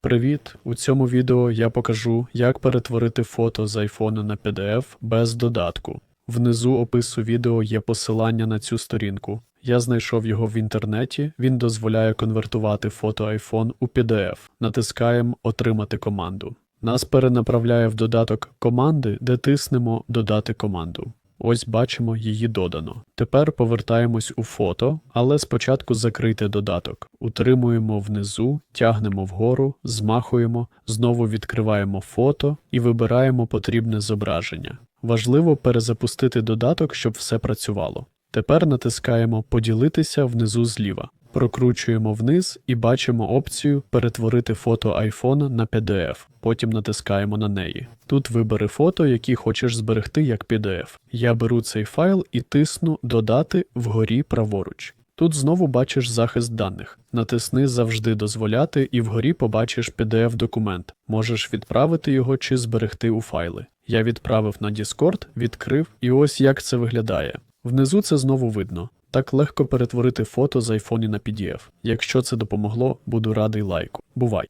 Привіт! У цьому відео я покажу, як перетворити фото з iPhone на PDF без додатку. Внизу опису відео є посилання на цю сторінку. Я знайшов його в інтернеті. Він дозволяє конвертувати фото iPhone у PDF. Натискаємо Отримати команду. Нас перенаправляє в додаток команди, де тиснемо Додати команду. Ось бачимо її додано. Тепер повертаємось у фото, але спочатку закрити додаток. Утримуємо внизу, тягнемо вгору, змахуємо, знову відкриваємо фото і вибираємо потрібне зображення. Важливо перезапустити додаток, щоб все працювало. Тепер натискаємо Поділитися внизу зліва. Прокручуємо вниз і бачимо опцію Перетворити фото iPhone на PDF. Потім натискаємо на неї. Тут вибери фото, які хочеш зберегти як PDF. Я беру цей файл і тисну Додати вгорі праворуч. Тут знову бачиш захист даних. Натисни Завжди дозволяти і вгорі побачиш PDF-документ. Можеш відправити його чи зберегти у файли. Я відправив на Discord, відкрив, і ось як це виглядає. Внизу це знову видно. Так легко перетворити фото з айфоні на PDF. Якщо це допомогло, буду радий лайку. Бувай!